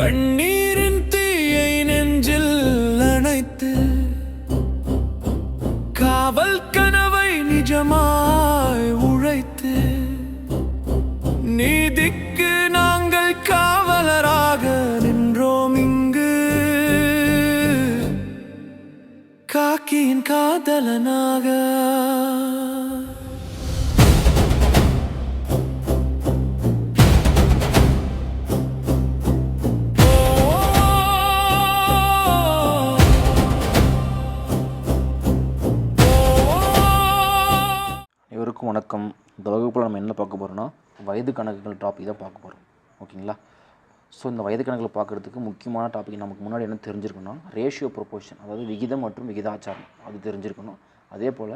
கண்ணீரின் வணக்கம். இந்த வகுப்பில் நம்ம என்ன பார்க்க போகிறோம்னா வயது கணக்குகள் டாபிக் தான் பார்க்க போகிறோம் ஓகேங்களா? ஸோ இந்த வயது கணக்குகளை பார்க்குறதுக்கு முக்கியமான டாபிக் நமக்கு முன்னாடி என்ன தெரிஞ்சிருக்கணும்னா ரேஷியோ ப்ரொபோஷன் அதாவது விகிதம் மற்றும் விகிதாச்சாரம் அது தெரிஞ்சிருக்கணும். அதே போல்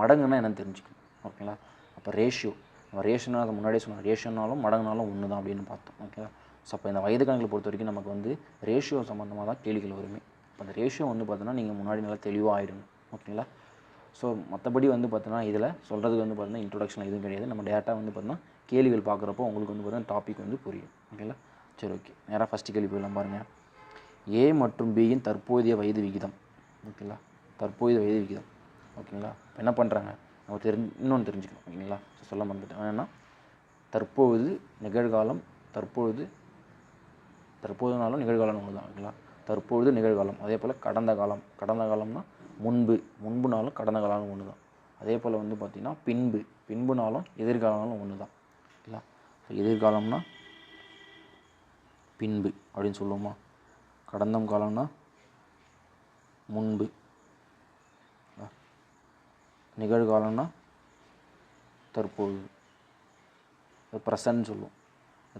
மடங்குன்னா என்னென்னு தெரிஞ்சுக்கணும். ஓகேங்களா? அப்போ ரேஷியோ நம்ம ரேஷனாக அதை முன்னாடியே சொன்னோம் ரேஷனாலும் மடங்குனாலும் ஒன்று தான் அப்படின்னு பார்த்தோம். ஓகேங்களா? ஸோ அப்போ இந்த வயது கணக்கில் பொறுத்த வரைக்கும் நமக்கு வந்து ரேஷியோ சம்மந்தமாக தான் கேள்விகள் வருமே. இப்போ அந்த ரேஷியோ வந்து பார்த்தோன்னா நீங்கள் முன்னாடி நல்லா தெளிவாக ஆகிடணும் ஓகேங்களா? ஸோ மற்றபடி வந்து பார்த்தோன்னா இதில் சொல்கிறதுக்கு வந்து பார்த்தீங்கன்னா இன்ட்ரொடக்ஷன் எதுவும் கிடையாது. நம்ம டேட்டா வந்து பார்த்தோன்னா கேள்விகள் பார்க்குறப்போ உங்களுக்கு வந்து பார்த்தீங்கன்னா டாபிக் வந்து புரியும். ஓகேங்களா சரி ஓகே நேராக ஃபஸ்ட்டு கேள்வி போயிடலாம் பாருங்கள் ஏ மற்றும் பியின் தற்போதைய வயது விகிதம். ஓகேங்களா தற்போதைய வயது விகிதம். ஓகேங்களா இப்போ என்ன பண்ணுறாங்க நம்ம தெரிஞ்சு இன்னொன்று தெரிஞ்சுக்கணும். ஓகேங்களா ஸோ சொல்ல மறந்துட்டேன். ஏன்னா தற்போது நிகழ்காலம் தற்பொழுது தற்போதுனாலும் நிகழ்காலம் ஒன்று தான் ஓகேங்களா தற்பொழுது நிகழ்காலம். அதே போல் கடந்த காலம். கடந்த காலம்னா முன்பு முன்புனாலும் கடந்த காலம் ஒன்று தான் அதே போல் வந்து பார்த்திங்கன்னா பின்பு பின்புனாலும் எதிர்காலம்னாலும் ஒன்று தான் ஓகேங்களா ஸோ எதிர்காலம்னா பின்பு அப்படின்னு சொல்லுவோமா? கடந்த காலம்னா முன்பு. நிகழ்காலம்னா தற்போது. ப்ரெசன்ட் சொல்லுவோம்.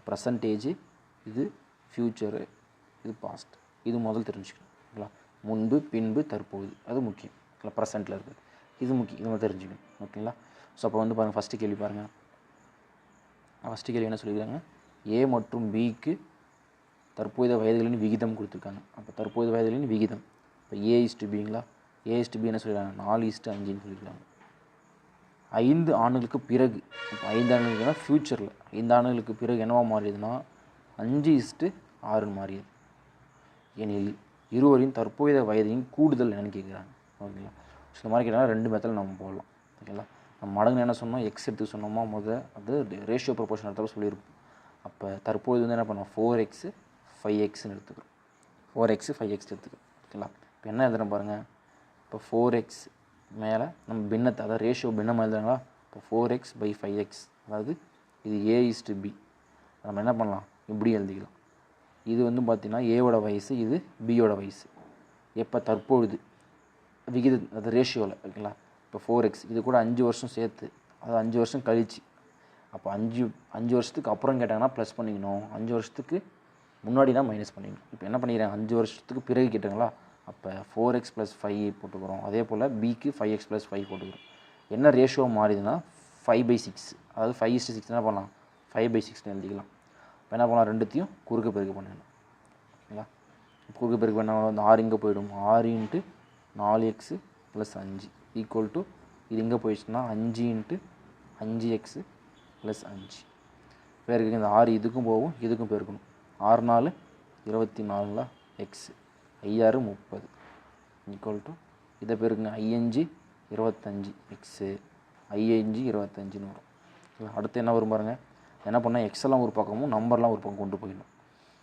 ப்ரெசன்டேஜ் இது ஃப்யூச்சரு இது பாஸ்ட் இது முதல் தெரிஞ்சுக்கணும். ஓகேங்களா முன்பு பின்பு தற்போது. அது முக்கியம். இல்லை ப்ரெசண்ட்டில் இருக்குது இது முக்கியம். இது மாதிரி தெரிஞ்சுக்கணும். ஓகேங்களா ஸோ அப்போ வந்து பாருங்கள் ஃபஸ்ட்டு கேள்வி பாருங்கள் ஃபஸ்ட்டு கேள்வி என்ன சொல்லியிருக்காங்க? ஏ மற்றும் பிக்கு தற்போதைய வயதுகளின் விகிதம் கொடுத்துருக்காங்க. அப்போ தற்போதைய வயதுகளின் விகிதம். இப்போ ஏ இஸ்டு பிங்களா ஏ இஸ்டு பி என்ன சொல்லியிருக்காங்க? நாலு இஸ்டு அஞ்சுன்னு சொல்லியிருக்காங்க. ஐந்து ஆண்டுகளுக்கு பிறகு இப்போ ஐந்து ஆண்டுகளுக்குனா ஃப்யூச்சரில் ஐந்து ஆண்டுகளுக்கு பிறகு என்னவா மாறியதுன்னா அஞ்சு இஸ்ட்டு ஆறுன்னு மாறியது. எனில் இருவரின் தற்போதைய வயதையும் கூடுதல் என்னன்னு கேட்குறாங்க. ஓகேங்களா? ஸோ இந்த மாதிரி கேட்டால் ரெண்டு மெத்தடில் நம்ம போடலாம். ஓகேங்களா? நம்ம மடங்கு என்ன சொன்னோம்? எக்ஸ் எடுத்து சொன்னோமா? முத அது ரேஷியோ ப்ரொபோஷன் எடுத்தாலும் சொல்லியிருப்போம். அப்போ தற்போது வந்து என்ன பண்ணோம்? ஃபோர் எக்ஸு ஃபைவ் எக்ஸ்னு எடுத்துக்கிறோம். ஃபோர் எக்ஸு ஃபைவ் எக்ஸ் எடுத்துக்கிறோம். ஓகேங்களா? இப்போ என்ன எழுதுகிறோம் பாருங்கள் இப்போ ஃபோர் எக்ஸ் மேலே நம்ம பின்னத்தை அதாவது ரேஷியோ பின்னம் எழுதுறாங்களா? இப்போ four x by five x அதாவது இது ஏ இஸ்டு பி நம்ம என்ன பண்ணலாம்? இப்படி எழுதிக்கலாம். இது வந்து பார்த்திங்கன்னா ஏவோட வயசு இது பியோட வயசு. எப்போ தற்பொழுது விகித அது ரேஷியோவில் ஓகேங்களா? இப்போ ஃபோர் எக்ஸ் இது கூட அஞ்சு வருஷம் சேர்த்து அது அஞ்சு வருஷம் கழிச்சு. அப்போ அஞ்சு அஞ்சு வருஷத்துக்கு அப்புறம் கேட்டாங்கன்னா ப்ளஸ் பண்ணிக்கணும். அஞ்சு வருஷத்துக்கு முன்னாடி தான் மைனஸ் பண்ணிக்கணும். இப்போ என்ன பண்ணிக்கிறேன் அஞ்சு வருஷத்துக்கு பிறகு கேட்டாங்களா? அப்போ ஃபோர் எக்ஸ் ப்ளஸ் ஃபைவ் போட்டுக்கிறோம். அதே போல் பிக்கு ஃபைவ் எக்ஸ் ப்ளஸ் ஃபைவ் போட்டுக்கிறோம். என்ன ரேஷியோ மாறிதுன்னா ஃபைவ் பை சிக்ஸ் அதாவது ஃபைவ் இஸ்ட்டு சிக்ஸ் என்ன பண்ணலாம்? ஃபைவ் பை சிக்ஸ்னு எழுதிக்கலாம். இப்போ என்ன பண்ணலாம் ரெண்டுத்தையும் குறுக்கு பெருக்கு பண்ணிடணும். ஓகேங்களா குறுக்கு பெருக்கு பண்ண வந்து ஆறு இங்கே போயிடும். ஆறு இன்ட்டு நாலு எக்ஸு ப்ளஸ் அஞ்சு ஈக்குவல் டு இது இங்கே போயிடுச்சுன்னா அஞ்சு இன்ட்டு அஞ்சு எக்ஸு ப்ளஸ் அஞ்சு. பேருக்கு இந்த ஆறு இதுக்கும் போகும் இதுக்கும் பெருக்கணும். ஆறு நாலு இருபத்தி நாலில் எக்ஸு ஐயாறு முப்பது. ஈக்குவல் டு இதை பெருக்குங்க. ஐயஞ்சு இருபத்தஞ்சி எக்ஸு ஐயஞ்சு இருபத்தஞ்சின்னு வரும் அடுத்து என்ன வரும் பாருங்கள் என்ன பண்ணால் எக்ஸெல்லாம் ஒரு பக்கமும் நம்பர்லாம் ஒரு பக்கம் கொண்டு போயிடணும்.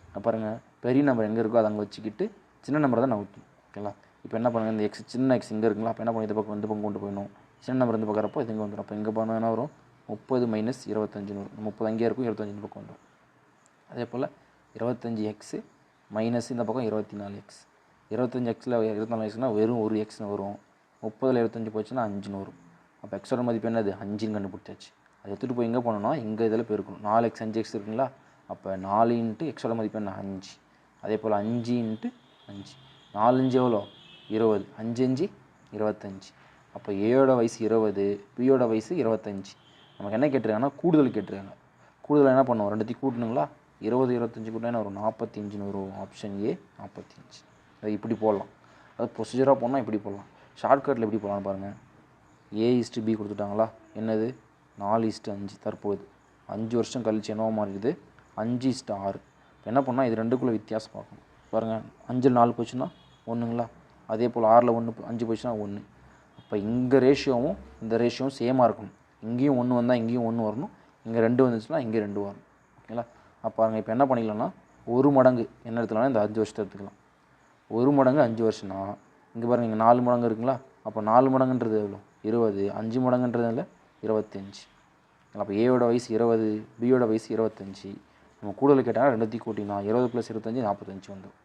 பாருங்கள் பாருங்க பெரிய நம்பர் எங்கே இருக்கோ அதை அங்கே வச்சுக்கிட்டு சின்ன நம்பரை தான் நவுத்தணும் ஓகேங்களா? இப்போ என்ன பண்ணுங்க இந்த எக்ஸ் சின்ன எக்ஸ் இங்கே இருக்குங்களா? அப்போ என்ன பண்ணி இந்த பக்கம் இந்த பக்கம் கொண்டு போயிடணும். சின்ன நம்பர் இந்த பக்கம் இது இங்கே வந்துடும் அப்போ இங்கே போனால் என்ன வரும்? முப்பது மைனஸ் இருபத்தஞ்சுன்னு வரும் முப்பது அங்கேயே இருக்கும் இருபத்தஞ்சு பக்கம் வந்துடும் அதே போல் இருபத்தஞ்சி எக்ஸு மைனஸ் இந்த பக்கம் இருபத்தி நாலு எக்ஸ் இருபத்தஞ்சி எக்ஸில் இருபத்தி நாலு எக்ஸ்னால் வெறும் ஒரு எக்ஸ்னு வரும். முப்பதில் இருபத்தஞ்சி போச்சுன்னா அஞ்சுன்னு வரும் அப்போ எக்ஸோட மதிப்பு என்னது? அஞ்சுன்னு கண்டுபிடிச்சாச்சு. அதை எடுத்துகிட்டு போய் எங்கே போனோம்னா இங்கே இதில் போயிருக்கணும் நாலு எக்ஸ் அஞ்சு எக்ஸ் இருக்குங்களா? அப்போ நாலு இன்ட்டு எக்ஸோட மதிப்பு என்ன? அஞ்சு. அதே போல் அஞ்சு இன்ட்டு அஞ்சு. நாலு அஞ்சு எவ்வளோ? இருபது. அஞ்சு அஞ்சு இருபத்தஞ்சி. அப்போ ஏயோட வயசு இருபது பியோட வயசு இருபத்தஞ்சி. நமக்கு என்ன கேட்டிருக்காங்கன்னா கூடுதல் கேட்டிருக்காங்க. கூடுதல் என்ன பண்ணுவோம்? ரெண்டுத்தையும் கூட்டணுங்களா? இருபது இருபத்தஞ்சி கூட்டினா என்ன நாற்பத்தஞ்சுன்னு வரும். ஆப்ஷன் ஏ நாற்பத்தஞ்சு அது இப்படி போடலாம். அது ப்ரொசீஜராக போனால் இப்படி போடலாம். ஷார்ட்கட்டில் எப்படி போடலாம்னு பாருங்கள் ஏ இஸ்ட்டு பி கொடுத்துட்டாங்களா? என்னது? நாலு இஸ்ட்டு அஞ்சு தற்போது. அஞ்சு வருஷம் கழிச்சு என்னவோ மாறிடுது? அஞ்சு இஸ்ட்டு ஆறு. என்ன பண்ணால் இது ரெண்டுக்குள்ளே வித்தியாசம் பார்க்கணும். பாருங்கள் அஞ்சில் நாலு போச்சுன்னா ஒன்றுங்களா அதே போல் ஆறில் ஒன்று அஞ்சு போச்சுன்னா ஒன்று அப்போ இங்கே ரேஷியோவும் இந்த ரேஷியோவும் சேமாக இருக்கணும். இங்கேயும் ஒன்று வந்தால் இங்கேயும் ஒன்று வரணும். இங்கே ரெண்டு வந்துச்சுன்னா இங்கே ரெண்டு வரணும். ஓகேங்களா? அப்போ பாருங்கள் இப்போ என்ன பண்ணிக்கலாம்னா ஒரு மடங்கு என்ன எடுத்துக்கலாம் இந்த அஞ்சு வருஷத்தை எடுத்துக்கலாம். ஒரு மடங்கு அஞ்சு வருஷம்னா இங்கே பாருங்கள் இங்கே நாலு மடங்கு இருக்குங்களா? அப்போ நாலு மடங்குன்றது எவ்வளோ இருபது. அஞ்சு மடங்குன்றது இல்லை இருபத்தஞ்சி. அப்போ ஏயோட வயசு இருபது பியோட வயசு இருபத்தஞ்சி. நம்ம கூடுதல் கேட்டால் ரெண்டுத்தையும் கூட்டினா இருபது ப்ளஸ் இருபத்தஞ்சி நாற்பத்தஞ்சு வந்துடும்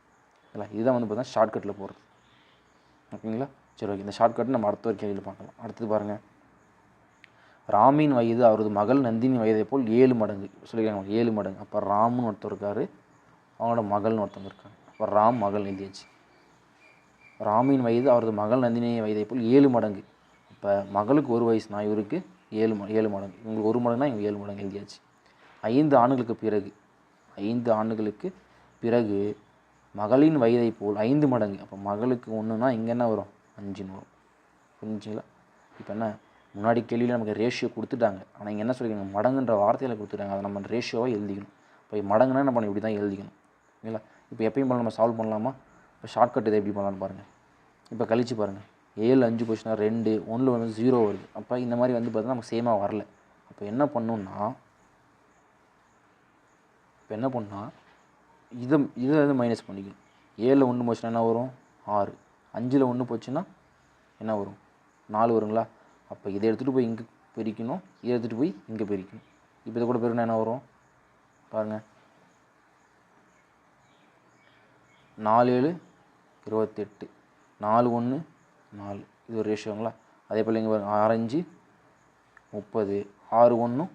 இல்லை இதுதான் வந்து பார்த்தீங்கன்னா ஷார்ட்கட்டில் போகிறது ஓகேங்களா? சரி ஓகே. இந்த ஷார்ட்கட் நம்ம அடுத்த ஒரு கேள்வியில் பார்க்கலாம். அடுத்தது பாருங்கள் ராமின் வயது அவரது மகள் நந்தினி வயதை போல் ஏழு மடங்கு. சொல்லியிருக்காங்க. ஏழு மடங்கு. அப்போ ராம்னு ஒருத்தர் இருக்கார். அவங்களோட மகள்னு ஒருத்தவங்க இருக்காங்க. அப்போ ராம் மகள் எழுதியாச்சு. ராமின் வயது அவரது மகள் நந்தினி வயதை போல் ஏழு மடங்கு. இப்போ மகளுக்கு ஒரு வயசுனா இவருக்கு ஏழு ம ஏழு மடங்கு. இவங்களுக்கு ஒரு மடங்குனா இவங்க ஏழு மடங்கு எழுதியாச்சு. ஐந்து ஆண்டுகளுக்கு பிறகு ஐந்து ஆண்டுகளுக்கு பிறகு மகளின் வயதை போல் ஐந்து மடங்கு. அப்போ மகளுக்கு ஒன்றுனா இங்கே என்ன வரும்? அஞ்சுன்னு வரும். புரிஞ்சுங்களா? இப்போ என்ன? முன்னாடி கேள்வியில் நமக்கு ரேஷியோ கொடுத்துட்டாங்க. ஆனால் இங்கே என்ன சொல்லியிருக்காங்க மடங்குன்ற வார்த்தையில் கொடுத்துட்டாங்க. அதை நம்ம ரேஷியோவாக எழுதிக்கணும். இப்போ மடங்குனா என்ன பண்ண? இப்படி தான் எழுதிக்கணும். ஓகேங்களா இப்போ எப்பயும் போல் நம்ம சால்வ் பண்ணலாமா? இப்போ ஷார்ட்கட் இதை எப்படி பண்ணலான்னு பாருங்கள் இப்போ கழிச்சு பாருங்கள் ஏழு அஞ்சு போச்சுன்னா ரெண்டு ஒன்றில் வந்து ஜீரோ வருது. அப்போ இந்த மாதிரி வந்து பார்த்தீங்கன்னா நமக்கு சேமாக வரல. அப்போ என்ன பண்ணுன்னா இப்போ என்ன பண்ணால் இதை இதை வந்து மைனஸ் பண்ணிக்கணும். ஏழில் ஒன்று போச்சுன்னா என்ன வரும்? ஆறு. அஞ்சில் ஒன்று போச்சுன்னா என்ன வரும்? நாலு வருங்களா? அப்போ இதை எடுத்துகிட்டு போய் இங்கே பிரிக்கணும். இதை எடுத்துகிட்டு போய் இங்கே பிரிக்கணும். இப்போ இதை கூட பெருனா என்ன வரும்? பாருங்கள் நாலு ஏழு இருபத்தெட்டு. நாலு ஒன்று நாலு. இது ஒரு ரேஷியோங்களா அதே போல் இங்கே பாருங்கள் ஆரஞ்சு முப்பது ஆறு ஒன்றும்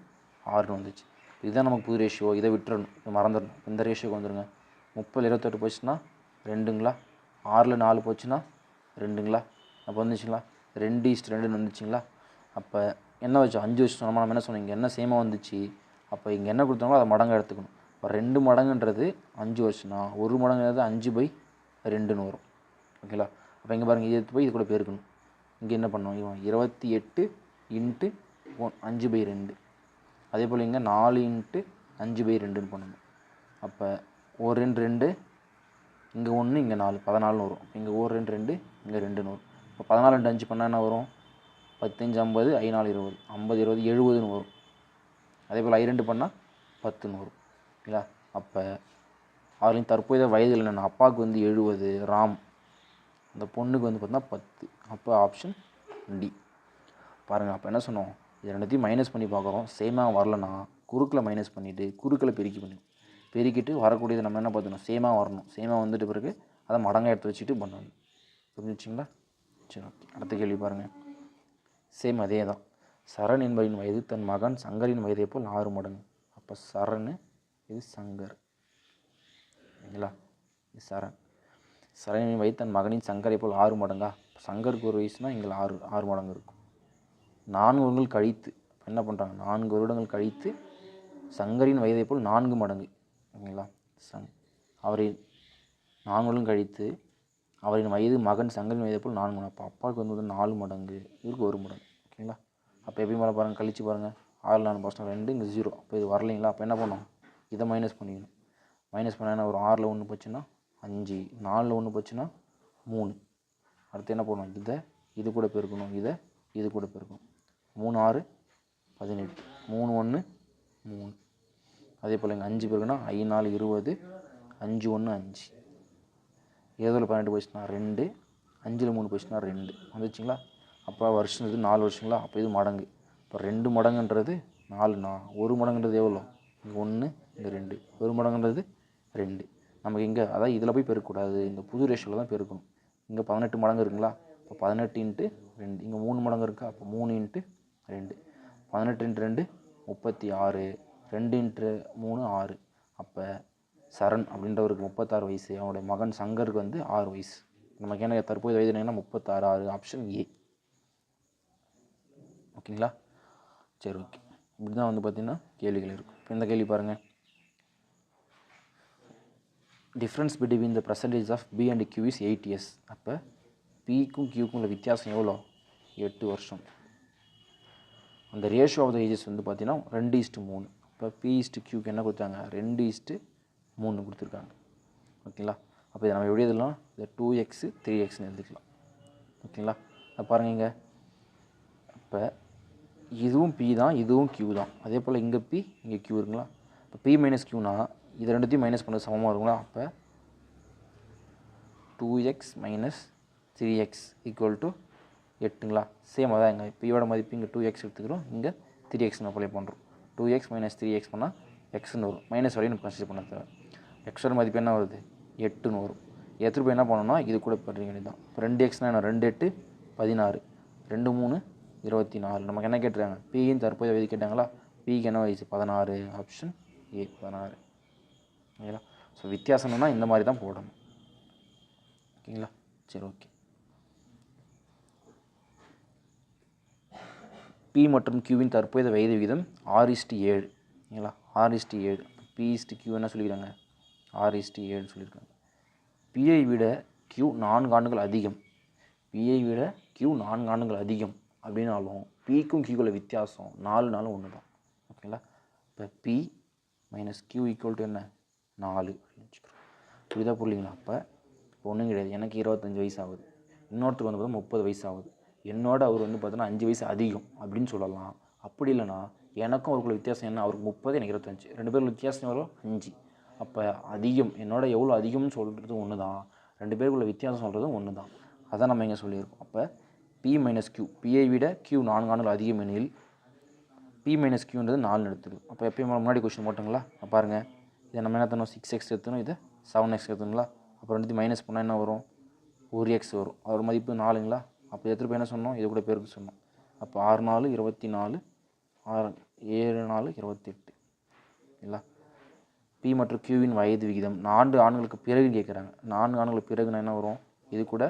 ஆறுன்னு வந்துச்சு. இதுதான் நமக்கு புது ரேஷியோ இதை விட்டுறணும். இதை மறந்துடணும். இந்த ரேஷியோக்கு வந்துடுங்க முப்பது இருபத்தெட்டு போச்சுன்னா ரெண்டுங்களா? ஆறில் நாலு போச்சுன்னா ரெண்டுங்களா? அப்போ வந்துச்சுங்களா? ரெண்டு இஸ்ட் ரெண்டுன்னு வந்துச்சுங்களா? அப்போ என்ன வச்சோம் அஞ்சு வச்சு சொன்னோமா? நம்ம என்ன சொன்னோம்? இங்கே என்ன சேமாக வந்துச்சு? அப்போ இங்கே என்ன கொடுத்தாங்களோ அதை மடங்கு எடுத்துக்கணும். இப்போ ரெண்டு மடங்குன்றது அஞ்சு வருஷம்னா ஒரு மடங்குன்றது அஞ்சு பை ரெண்டுன்னு வரும். ஓகேங்களா? அப்போ இங்கே பாருங்கள் இது போய் இது கூட பெருக்கணும். இங்கே என்ன பண்ணோம்? இவன் இருபத்தி எட்டு இன்ட்டு ஒன் அஞ்சு பை ரெண்டு. அதே போல் இங்கே நாலு இன்ட்டு அஞ்சு பை ரெண்டுன்னு பண்ணணும் அப்போ ஒரு ரெண்டு ரெண்டு இங்கே ஒன்று இங்கே நாலு. பதினாலுன்னு வரும். இங்கே ஒரு ரெண்டு ரெண்டு இங்கே ரெண்டுன்னு வரும். இப்போ பதினாலு ரெண்டு அஞ்சு பண்ணால் என்ன வரும்? பத்தஞ்சு ஐம்பது ஐநாலு இருபது. ஐம்பது இருபது எழுபதுன்னு வரும். அதே போல் ஐ ரெண்டு பண்ணால் பத்துன்னு வரும். இல்லை அப்போ அவர்களின் தற்போதைய வயதில் என்னென்ன? அப்பாவுக்கு வந்து எழுபது ராம். அந்த பொண்ணுக்கு வந்து பார்த்தீங்கன்னா பத்து. அப்போ ஆப்ஷன் டி பாருங்கள் அப்போ என்ன சொன்னோம்? இது ரெண்டுத்தையும் மைனஸ் பண்ணி பார்க்குறோம். சேமாக வரலன்னா குறுக்கில் மைனஸ் பண்ணிவிட்டு குறுக்கில் பெருக்கி பண்ணி. பெருக்கிட்டு வரக்கூடியது நம்ம என்ன பார்த்துக்கணும்? சேமாக வரணும். சேமாக வந்துட்டு பிறகு அதை மடங்காக எடுத்து வச்சுட்டு பண்ணணும். புரிஞ்சுச்சிங்களா? சரி ஓகே அடுத்த கேள்வி பாருங்கள் சேம் அதே தான். சரண் என்பவரின் வயது தன் மகன் சங்கரின் வயதை போல் ஆறு மடங்கு. அப்போ சரண் இது சங்கர். சரிங்களா? இது சரண். சரணின் வைத்து தன் மகனின் சங்கரை போல் ஆறு மடங்கா. சங்கருக்கு ஒரு வயசுனா எங்கள் ஆறு ஆறு மடங்கு இருக்கும். நான்கு வருடங்கள் கழித்து என்ன பண்ணுறாங்க நான்கு வருடங்கள் கழித்து சங்கரின் வயதை போல் நான்கு மடங்கு ஓகேங்களா? சங் அவரை நான்கு வருடம் கழித்து அவரின் வயது மகன் சங்கரின் வயதை போல் நான்கு மடங்கு. அப்போ அப்பாவுக்கு வந்து நாலு மடங்கு இவருக்கு ஒரு மடங்கு ஓகேங்களா? அப்போ எப்படி மேலே பாருங்கள் கழிச்சு பாருங்கள் ஆறு நாலு பர்சன்ட் ரெண்டு இங்கே ஜீரோ அப்போ இது வரலைங்களா? அப்போ என்ன பண்ணோம் இதை மைனஸ் பண்ணிக்கணும். மைனஸ் பண்ணால் என்ன ஒரு ஆறில் ஒன்று போச்சுன்னா அஞ்சு நாலில் ஒன்று போச்சுன்னா மூணு. அடுத்து என்ன பண்ணணும் இதை இது கூட பெருக்கணும். இதை இது கூட பெருக்கணும். மூணு ஆறு பதினெட்டு மூணு ஒன்று மூணு. அதே போல் இங்கே அஞ்சு பேருக்குன்னா ஐ நாலு இருபது. அஞ்சு ஒன்று அஞ்சு. ஏதோ பதினெட்டு போச்சுன்னா ரெண்டு. அஞ்சில் மூணு போச்சுன்னா ரெண்டு. வந்துச்சுங்களா? அப்போ வருஷம் இது நாலு வருஷங்களா? அப்போ இது மடங்கு. இப்போ ரெண்டு மடங்குன்றது நாலு நான் ஒரு மடங்குன்றது எவ்வளோ? இங்கே ஒன்று இங்கே ரெண்டு. ஒரு மடங்குன்றது ரெண்டு. நமக்கு இங்கே அதான் இதில் போய் பெருக்கக்கூடாது. இந்த புது ரேஷியோவில் தான் பெருக்கணும். இங்கே பதினெட்டு மடங்கு இருக்குங்களா? இப்போ பதினெட்டு இன்ட்டு ரெண்டு. இங்கே மூணு மடங்கு இருக்கா? அப்போ மூணு இன்ட்டு ரெண்டு. பதினெட்டு இன்ட்டு ரெண்டு முப்பத்தி ஆறு. ரெண்டு இன்ட்டு மூணு ஆறு. அப்போ சரண் அப்படின்றவருக்கு முப்பத்தாறு வயசு. அவனுடைய மகன் சங்கருக்கு வந்து ஆறு வயசு. நமக்கு என்ன தற்போது வயது என்னன்னா முப்பத்தாறு ஆறு ஆப்ஷன் ஏ ஓகேங்களா? சரி ஓகே இப்படி தான் வந்து பார்த்திங்கன்னா கேள்விகள் இருக்கும். இப்போ இந்த கேள்வி பாருங்கள் difference between the percentage of P and Q is eight years அப்போ பிக்கும் கியூக்கும் உள்ள வித்தியாசம் எவ்வளோ? எட்டு வருஷம். அந்த ரேஷியோ ஆஃப் த ஏஜஸ் வந்து பார்த்தீங்கன்னா ரெண்டு இஸ்ட்டு மூணு. இப்போ பி இஸ்ட்டு கியூக்கு என்ன கொடுத்தாங்க? ரெண்டு இஸ்ட்டு மூணு கொடுத்துருக்காங்க. ஓகேங்களா? அப்போ இதை நம்ம எப்படி எழுதலாம் இந்த டூ எக்ஸு த்ரீ எக்ஸ்னு எழுதிக்கலாம். ஓகேங்களா? அதை பாருங்க இங்கே. அப்போ இதுவும் பி தான் இதுவும் கியூ தான். அதே போல் இங்கே பி இங்கே கியூ இருக்குங்களா? இப்போ பி மைனஸ் கியூனா இது ரெண்டுத்தையும் மைனஸ் பண்ண சமமாக இருக்குங்களா அப்போ two x minus three x equal to எட்டுங்களா? Same அதான் இங்கே பியோட மதிப்பு இங்கே டூ எக்ஸ் எடுத்துக்கிறோம். இங்கே த்ரீ எக்ஸ்னு அப்ளை பண்ணுறோம் two x minus three x பண்ணால் எக்ஸ்னு வரும். மைனஸ் வரையும் கன்சிடர் பண்ண தேவை. எக்ஸோட மதிப்பு என்ன வருது? எட்டுன்னு வரும். எடுத்துகிட்டு போய் என்ன பண்ணணும்னா இது கூட பண்ணுறீங்க வேண்டியதான் இப்போ ரெண்டு எக்ஸ்னால் என்ன? ரெண்டு எட்டு பதினாறு. ரெண்டு மூணு இருபத்தி நாலு நமக்கு என்ன கேட்டுருக்காங்க? பியின் தற்போது வயது கேட்டாங்களா? பிக்கு என்ன வயசு? பதினாறு. ஆப்ஷன் ஏ பதினாறு. ஓகேங்களா? ஸோ வித்தியாசம்னா இந்த மாதிரி தான் போடணும். ஓகேங்களா? சரி ஓகே. பி மற்றும் கியூவின் தற்போதைய வயது விகிதம் ஆறு இஸ்டி ஏழு. ஓகேங்களா? ஆறு இஸ்டி ஏழு. பி இஸ்டி கியூ என்ன சொல்லிக்கிறாங்க ஆறு இஸ்டி ஏழு சொல்லியிருக்காங்க. பிஐ விட கியூ நான்கு ஆண்டுகள் அதிகம். பிஐ விட கியூ நான்கு ஆண்டுகள் அதிகம் அப்படின்னாலும் பிக்கும் கியூக்குள்ள வித்தியாசம் நாலு நாளும் ஒன்று தான் ஓகேங்களா? இப்போ P minus Q equal to என்ன? நாலு அப்படின்னு வச்சுக்கிறோம். புரியுதா புரியலீங்களா அப்போ ஒன்றும் கிடையாது. எனக்கு இருபத்தஞ்சி வயசு ஆகுது இன்னொருத்தருக்கு வந்து பார்த்தா முப்பது வயசு ஆகுது என்னோட அவர் வந்து பார்த்தோன்னா அஞ்சு வயசு அதிகம் அப்படின்னு சொல்லலாம். அப்படி இல்லைன்னா எனக்கும் அவருக்குள்ள வித்தியாசம் என்ன? அவருக்கு முப்பது எனக்கு இருபத்தஞ்சி. ரெண்டு பேருக்கு வித்தியாசம் எவ்வளோ அஞ்சு. அப்போ அதிகம் என்னோட எவ்வளோ அதிகம்னு சொல்கிறது ஒன்று தான் ரெண்டு பேருக்குள்ள வித்தியாசம் சொல்கிறதும் ஒன்று தான் அதான் நம்ம இங்கே சொல்லியிருக்கோம். அப்போ பி மைனஸ் கியூ பிஐ விட கியூ நான்கு அதிகம் எனில் பி மைனஸ் கியூன்றது நாலு எடுத்துக்கும் அப்போ எப்பயும் முன்னாடி கொஸ்டின் போட்டுங்களா? பாருங்கள் இதை நம்ம என்ன தரணும் சிக்ஸ் எக்ஸ் எடுத்துணும் இதை செவன் எக்ஸ் எடுத்துங்களா அப்புறம் ரெண்டுத்தையும் மைனஸ் பண்ணால் என்ன வரும்? ஒரு எக்ஸ் வரும். அதோட மதிப்பு நாலுங்களா? அப்போ எடுத்துகிட்டு போய் என்ன சொன்னோம்? இது கூட பேருக்கு சொன்னோம். அப்போ ஆறு நாலு இருபத்தி நாலு ஆறு ஏழு நாலு இருபத்தெட்டு. இல்லை? பி மற்றும் கியூவின் வயது விகிதம். நான்கு ஆண்களுக்கு பிறகு கேட்குறாங்க நான்கு ஆண்களுக்கு பிறகுனா என்ன வரும்? இது கூட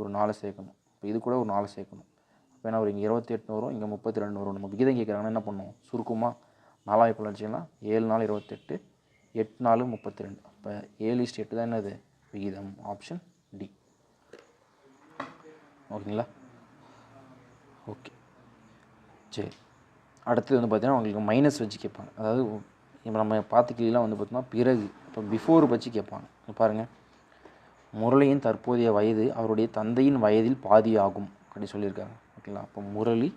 ஒரு நாலு சேர்க்கணும். இப்போ இது கூட ஒரு நாலு சேர்க்கணும். இப்போ என்ன வரும்? இங்கே இருபத்தி எட்டு வரும் இங்கே முப்பத்தி ரெண்டு வரும். நம்ம விகிதம் கேட்குறாங்கன்னா என்ன பண்ணுவோம்? சுருக்கமாக நாலாம் இப்போ வச்சுக்கலாம் ஏழு நாள் இருபத்தெட்டு எட்டு நாலு முப்பத்தி ரெண்டு. அப்போ ஏழு இஸ்ட் எட்டு தான் என்னது? விகிதம். ஆப்ஷன் டி ஓகேங்களா? ஓகே. சரி. அடுத்தது வந்து பார்த்தீங்கன்னா உங்களுக்கு மைனஸ் வச்சு கேட்பாங்க. அதாவது இப்போ நம்ம பார்த்துக்கலாம் வந்து பார்த்தோம்னா பிறகு இப்போ பிஃபோர் வச்சு கேட்பாங்க. பாருங்கள் முரளியின் தற்போதைய வயது அவருடைய தந்தையின் வயதில் பாதி ஆகும் அப்படின்னு சொல்லியிருக்காங்க. ஓகேங்களா? அப்போ முரளி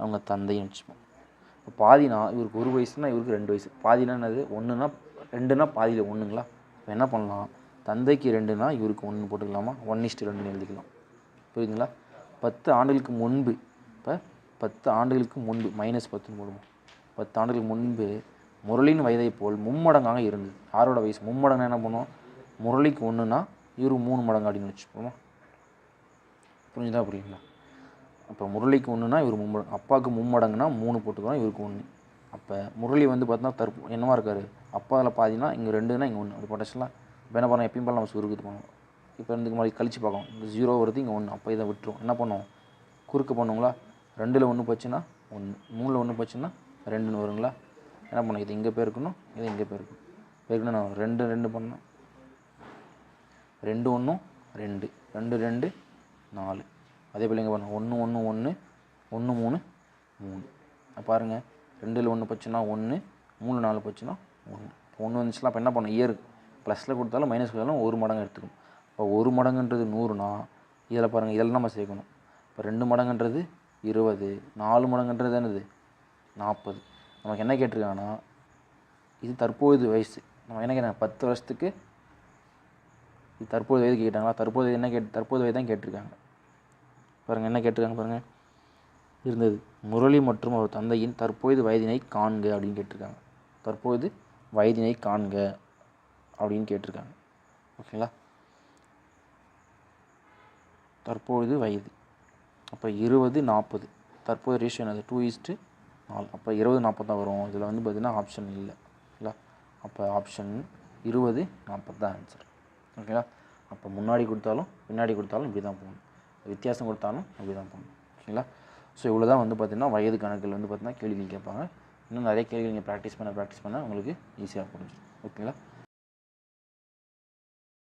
அவங்க தந்தையும் வச்சுப்போம். பாதினா இவருக்கு ஒரு வயசுனா இவருக்கு ரெண்டு வயசு. பாதினா என்னது? ஒன்றுனா ரெண்டுனா பாதியில் ஒன்றுங்களா இப்போ என்ன பண்ணலாம்? தந்தைக்கு ரெண்டுனா இவருக்கு ஒன்று போட்டுக்கலாமா? ஒன் இஸ்ட்டு ரெண்டுன்னு எழுதிக்கலாம். புரியுதுங்களா? பத்து ஆண்டுகளுக்கு முன்பு இப்போ பத்து ஆண்டுகளுக்கு முன்பு மைனஸ் பத்துன்னு போடுவோம். பத்து ஆண்டுகளுக்கு முன்பு முரளியின் வயதை போல் மும்மடங்காக இருந்தது யாரோட வயசு? மும்மடங்கு என்ன பண்ணுவோம் முரளிக்கு ஒன்றுனா இவருக்கு மூணு மடங்கு அப்படின்னு வச்சுப்போமா? புரிஞ்சுதா புரியுங்களா அப்போ முரளிக்கு ஒன்றுனா இவர் மும்மடங்கு அப்பாவுக்கு மும்மடங்குனா மூணு போட்டுக்கிறோம் இவருக்கு ஒன்று அப்போ முரளி வந்து பார்த்தோன்னா தற்பு என்னவா அப்பா அப்பாவில் பாதினா இங்கே ரெண்டுனா இங்கே ஒன்று அது போட்டாச்சுலாம் இப்போ என்ன பண்ணோம்? எப்பயும் போல நம்ம சுருக்குது பண்ணுவோம். இப்போ இருந்துக்கு மாதிரி கழிச்சு பார்க்கணும். இந்த ஜீரோ வருது இங்கே ஒன்று அப்போ இதை விட்டுரும் என்ன பண்ணுவோம்? குறுக்கு பண்ணுவோங்களா? ரெண்டில் ஒன்று போச்சுன்னா ஒன்று மூணில் ஒன்று போச்சுன்னா ரெண்டுன்னு வருங்களா? என்ன பண்ணும்? இது இங்கே போயிருக்கணும் இது இங்கே போயிருக்கணும் போயிருக்கணும் நான் ரெண்டு ரெண்டு பண்ணேன் ரெண்டு ஒன்றும் ரெண்டு. ரெண்டு ரெண்டு நாலு. அதே போல் இங்கே பாருங்கள் ஒன்று ஒன்று ஒன்று ஒன்று மூணு மூணு. பாருங்கள் பாருங்க. ரெண்டில் ஒன்று போச்சுன்னா ஒன்று மூணு நாலு போச்சுன்னா ஒன்று. ஒன்று வந்துச்சுன்னா அப்போ என்ன பண்ணும் இயருக்கு ப்ளஸில் கொடுத்தாலும் மைனஸ் கொடுத்தாலும் ஒரு மடங்கு எடுத்துக்கணும். இப்போ ஒரு மடங்குன்றது நூறுனா இதில் பாருங்கள் இதெல்லாம் நம்ம சேர்க்கணும். இப்போ ரெண்டு மடங்குன்றது இருபது நாலு மடங்குன்றது என்னது? நாற்பது. நமக்கு என்ன கேட்டிருக்காங்கன்னா இது தற்போது வயசு. நம்ம என்ன கேட்டாங்க? பத்து வருஷத்துக்கு இது தற்போது வயது கேட்டாங்களா? தற்போது என்ன கேட் தற்போது வயது தான் கேட்டிருக்காங்க. பாருங்கள் என்ன கேட்டிருக்காங்க பாருங்கள் இருந்தது. முரளி மற்றும் அவர் தந்தையின் தற்போது வயதினை காண்க அப்படின்னு கேட்டிருக்காங்க. தற்போது வயதினை காண்க அப்படின்னு கேட்டிருக்காங்க. ஓகேங்களா? தற்பொழுது வயது. அப்போ இருபது நாற்பது. தற்போது ரேஷியோ என்னது? டூ ஈஸ்ட்டு நாலு. அப்போ இருபது நாற்பது தான் வரும். இதில் வந்து பார்த்திங்கன்னா ஆப்ஷன் இல்லை. ஓகேங்களா? அப்போ ஆப்ஷன் இருபது நாற்பது தான் ஆன்சர் ஓகேங்களா? அப்போ முன்னாடி கொடுத்தாலும் பின்னாடி கொடுத்தாலும் இப்படி தான் போகணும். வித்தியாசம் கொடுத்தாலும் அப்படி தான் போகணும் ஓகேங்களா ஸோ இவ்வளோ தான் வந்து பார்த்திங்கன்னா வயது கணக்கில் வந்து பார்த்திங்கன்னா கேள்விகள் கேட்பாங்க. இன்னும் நிறைய கேள்வி நீங்கள் ப்ராக்டிஸ் பண்ண ப்ராக்டிஸ் பண்ண உங்களுக்கு ஈஸியாக புரிஞ்சிடும் ஓகேங்களா